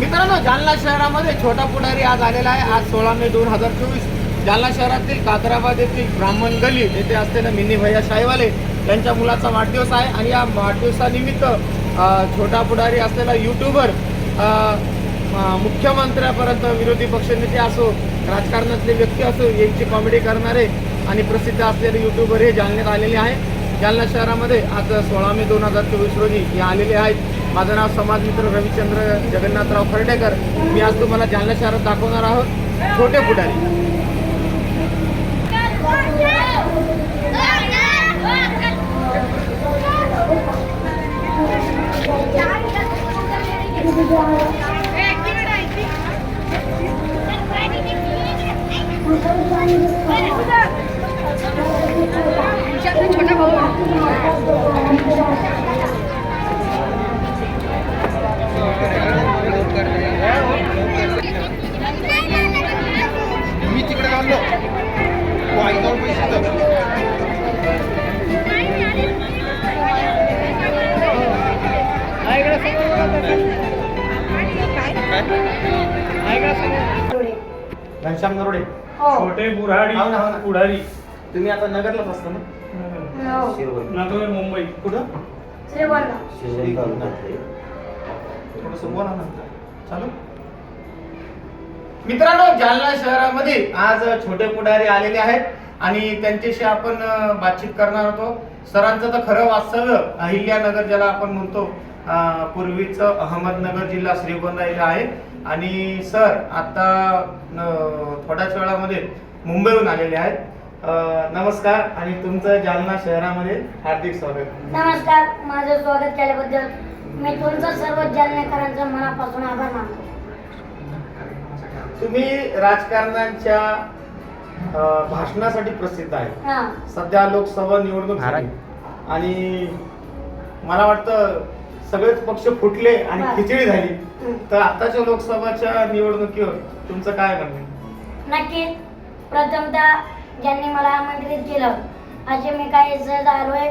मित्रांनो जालना शहरामध्ये छोटा पुढारी आज आलेला आहे. आज सोळा मे दोन हजार चोवीस. जालना शहरातील कादराबाद येथील ब्राह्मण गली येथे असलेला मिनी भैया शाहीवाले यांच्या मुलाचा वाढदिवस आहे. आणि या वाढदिवसानिमित्त छोटा पुढारी असलेला यूट्यूबर मुख्यमंत्र्यापर्यंत विरोधी पक्षनेते असो राजकारणातले व्यक्ती असो यांची कॉमेडी करणारे आणि प्रसिद्ध असलेले यूट्यूबर हे जालन्यात आलेले आहे. जालना शहरामध्ये आज सोळा मे दोन हजार चोवीस रोजी हे आलेले आहेत. माझं नाव समाजमित्र रविचंद्र जगन्नाथराव खर्डेकर. मी आज तुम्हाला जालना शहरात दाखवणार आहोत. छोटे पुढारी. छोटा मी तिकडे घाललो तू दे. घनश्याम नरोडे हो. छोटे बुराडी हो ना, हो ना. पुढारी. तुम्ही आता नगरलाच असता ना? हो. नगर मुंबई. कुठं? श्रीगोंदा थोडस बोला नंतर चालू? मित्रांनो जालना शहरामध्ये आज छोटे पुढारी आलेले आहेत आणि त्यांच्याशी आपण बातचीत करणार होतो. सरांचं तर खरं वास्तव्य अहिल्यानगर ज्याला आपण म्हणतो पूर्वीच पूर्वीचं अहमदनगर जिल्हा श्रीगोंदा इथे आहे. आणि सर आता थोड्याच वेळामध्ये मुंबईहून आलेले आहेत. नमस्कार आणि तुमचं जालना शहरामध्ये हार्दिक स्वागत. नमस्कार माझं स्वागत केल्याबद्दल मी तुमचं सर्व जालनेकरांचं मनापासून आभार मानतो. तुम्ही राजकारणाच्या अ, भाषणासाठी प्रसिद्ध आहे. हा. सध्या लोकसभा निवडणूक झाली. आणि मला वाटतं सगळेच पक्ष फुटले आणि हा. खिचडी झाली. तर आताच्या लोकसभाच्या निवडणुकीवर तुमचं काय म्हणणं आहे? नक्कीच. प्रथमतः ज्यांनी मला आमंत्रित केलं असे मी काही सहज आलोय.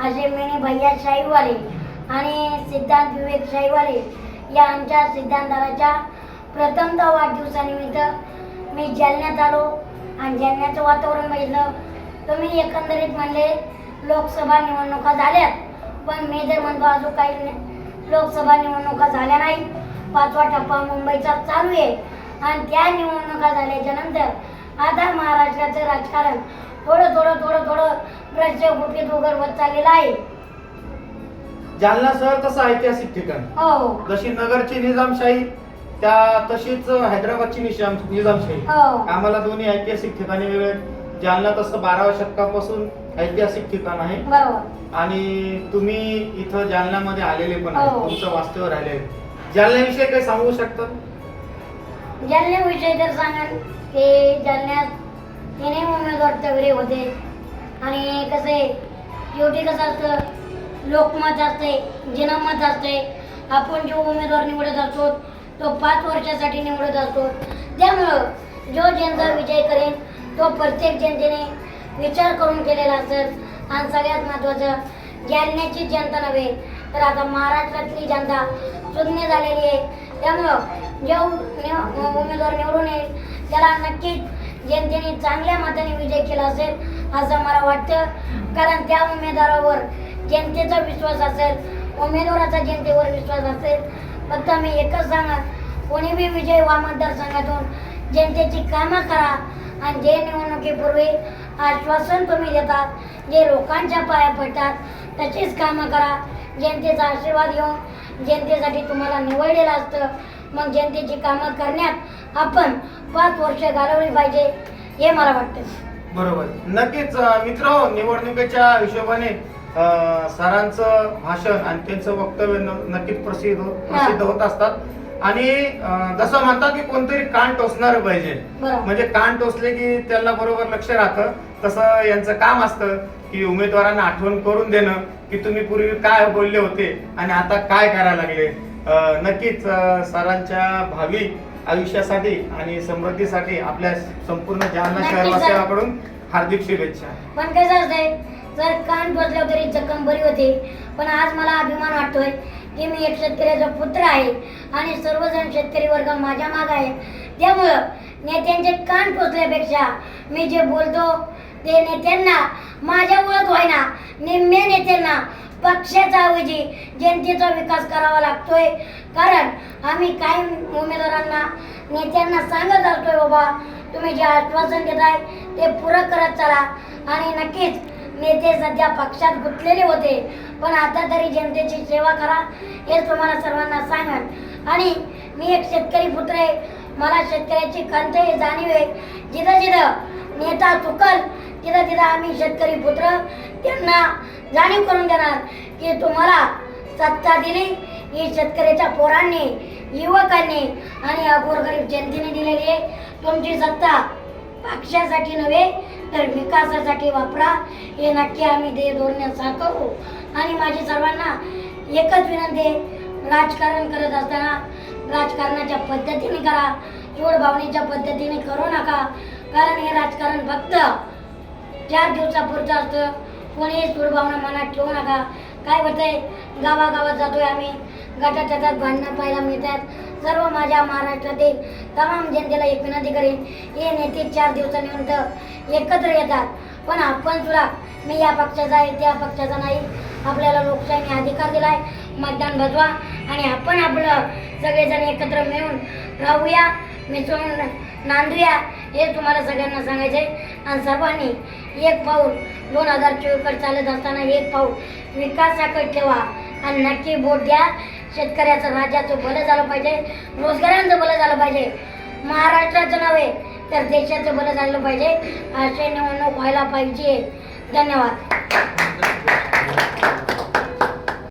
असे मिनी भैया शाहीवाले. आणि सिद्धांत विवेक शाहीवाले या आमच्या सिद्धांताच्या प्रथमतः वाढदिवसानिमित्त मी जालन्यात आलो. आणि जालन्याचं वातावरण बघितलं तुम्ही एकंदरीत म्हणले लोकसभा निवडणुका झाल्यात. पण मी जर म्हणतो अजून काही नाही. लोकसभा निवडणुका झाल्या नाही पाचवा टप्पा मुंबईचा चालू आहे. आणि त्या निवडणुका झाल्याच्यानंतर आता महाराष्ट्राचं राजकारण थोडं थोडं थोडं थोडं भ्रष्ट गुपित उघडवत चाललेलं आहे. जालना शहर तसं ऐतिहासिक ठिकाण. हो. जशी नगरची निजामशाही त्या तशीच हैदराबादची निजाम निजामशाही. हो. आम्हाला दोन्ही ऐतिहासिक ठिकाणी वेगळे जालना तसं बाराव्या शतकापासून ऐतिहासिक ठिकाण आहे. बरोबर. आणि तुम्ही इथं जालन्यामध्ये आलेले पण आहे. हो. तुमचं वास्तव्य राहिले जालन्याविषयी काही सांगू शकता? जालन्याविषयी जर सांगाल की जालन्यात तिन्ही उमेदवार तगडे होते. आणि कसे शेवटी कसं असतं लोकमत असते जनमत असते. आपण जो उमेदवार निवडत असतो तो पाच वर्षासाठी निवडत असतो. त्यामुळं जो जनता विजय करेल तो प्रत्येक जनतेने विचार करून केलेला असेल. आणि सगळ्यात महत्त्वाचं जालन्याची जनता नव्हे तर आता महाराष्ट्रातली जनता शून्य झालेली आहे. त्यामुळं जो निव- उमेदवार निवडून येईल त्याला नक्कीच जनतेने चांगल्या मताने विजय केला असेल असं मला वाटतं. कारण त्या उमेदवारावर जनतेचा विश्वास असेल उमेदवाराचा जनतेवर विश्वास असेल फक्त मी एकच सांगा कोणी बी विजय वा मतदारसंघातून जनतेची कामं करा आणि जे निवडणुकीपूर्वी आश्वासन तुम्ही देतात जे लोकांच्या पाया पडतात तशीच कामं करा. जनतेचा आशीर्वाद घेऊन जनतेसाठी तुम्हाला निवडलेलं असतं. मग जनतेची कामं करण्यात आपण पाच वर्ष घालवली पाहिजे हे मला वाटतं. बरोबर. नक्कीच मित्र निवडणुकीच्या हिशोबाने सरांचं भाषण आणि त्यांचं वक्तव्य नक्कीच प्रसिद्ध हो- प्रसिद्ध होत असतात. आणि जसं म्हणतात की कोणतरी कान टोचणार पाहिजे. म्हणजे कान टोचले की त्यांना बरोबर लक्ष राहतं. तसं यांचं काम असतं की उमेदवारांना आठवण करून देणं की तुम्ही पूर्वी काय बोलले होते आणि आता काय करायला लागले. नक्कीच सरांच्या भावी आयुष्यासाठी आणि समृद्धीसाठी आपल्या संपूर्ण जालना नक्कीच, शहर सर. वासियांकडून हार्दिक शुभेच्छा. जर कान टोचल्यावर तरी जखम बरी होते पण आज मला अभिमान वाटतोय की मी एक शेतकऱ्याचा पुत्र आहे आणि सर्वजण शेतकरी वर्ग माझ्या माग आहे. त्यामुळं नेत्यांचे कान टोचल्यापेक्षा मी जे बोलतो ते नेत्यांना माझ्या ओळख व्हायना निम्म्या नेत्यांना पक्षाच्या ऐवजी जनतेचा विकास करावा लागतोय. कारण आम्ही काही उमेदवारांना नेत्यांना सांगत असतोय बाबा तुम्ही जे आश्वासन देताय ते पुरं करत चला आणि नक्कीच नेते सध्या पक्षात गुंतलेले होते. पण आता तरी जनतेची सेवा करा हे तुम्हाला सर्वांना सांगन. आणि मी एक शेतकरी पुत्र आहे. मला शेतकऱ्याची खंत हे जाणीव आहे. जिथं जिथं नेता चुकल तिथं तिथं आम्ही शेतकरी पुत्र त्यांना जाणीव करून देणार की तुम्हाला सत्ता दिली ही शेतकऱ्याच्या पोरांनी युवकांनी आणि अगोरगरीब जनतेने दिलेली आहे. तुमची सत्ता पक्षासाठी नव्हे तर विकासासाठी वापरा. हे नक्की आम्ही ते धोरणे करू. आणि माझी सर्वांना एकच विनंती आहे राजकारण करत असताना राजकारणाच्या पद्धतीने करा. चोड भावनेच्या पद्धतीने करू नका. कारण हे राजकारण फक्त चार दिवसापुरतं असतं. कोणीही सूडभावना मनात ठेवू नका. काय होतंय? गावागावात जातोय आम्ही. गटात गटात भांडणं पाहायला मिळतात. सर्व माझ्या महाराष्ट्रातील तमाम जनतेला एक विनंती करेन हे नेते चार दिवसानंतर एकत्र येतात. पण आपण सुद्धा मी या पक्षाचा आहे त्या पक्षाचा नाही. आपल्याला लोकशाहीने अधिकार दिलाय. मतदान बजवा आणि आपण आपलं सगळेजण एकत्र मिळून राहूया मिसळून नांदूया हे तुम्हाला सगळ्यांना सांगायचे आणि सर्वांनी एक पाऊल दोन हजार चोवीसकडे चालत असताना एक पाऊल विकासाकडे ठेवा. आणि नक्की बोट द्या. शेतकऱ्याचं राज्याचं भलं झालं पाहिजे. रोजगारांचं भलं झालं पाहिजे. महाराष्ट्राचं नव्हे तर देशाचं भलं झालं पाहिजे. असे निवडणूक व्हायला पाहिजे. धन्यवाद.